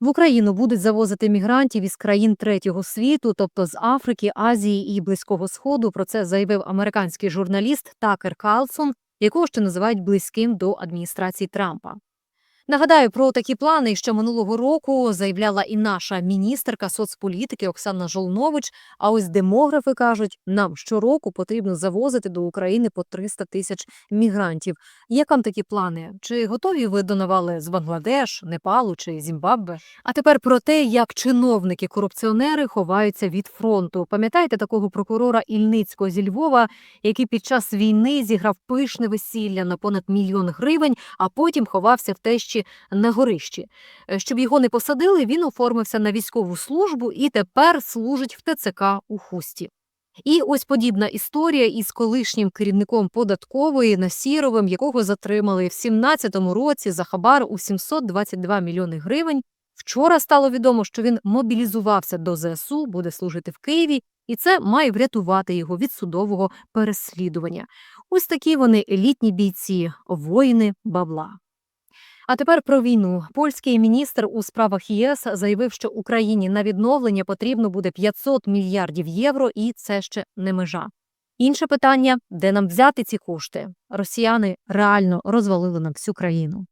В Україну будуть завозити мігрантів із країн третього світу, тобто з Африки, Азії і Близького Сходу. Про це заявив американський журналіст Такер Калсон, якого ще називають близьким до адміністрації Трампа. Нагадаю про такі плани, що минулого року заявляла і наша міністерка соцполітики Оксана Жолнович. А ось демографи кажуть, нам щороку потрібно завозити до України по 300 тисяч мігрантів. Як вам такі плани? Чи готові ви до навали з Бангладеш, Непалу чи Зімбабве? А тепер про те, як чиновники-корупціонери ховаються від фронту. Пам'ятаєте такого прокурора Ільницького зі Львова, який під час війни зіграв пишне весілля на понад мільйон гривень, а потім ховався в тещі на горищі. Е, Щоб його не посадили, він оформився на військову службу і тепер служить в ТЦК у Хусті. І ось подібна історія із колишнім керівником податкової Насіровим, якого затримали в 17-му році за хабар у 722 мільйони гривень. Вчора стало відомо, що він мобілізувався до ЗСУ, буде служити в Києві, і це має врятувати його від судового переслідування. Ось такі вони елітні бійці, воїни бабла. А тепер про війну. Польський міністр у справах ЄС заявив, що Україні на відновлення потрібно буде 500 мільярдів євро, і це ще не межа. Інше питання: де нам взяти ці кошти? Росіяни реально розвалили нам всю країну.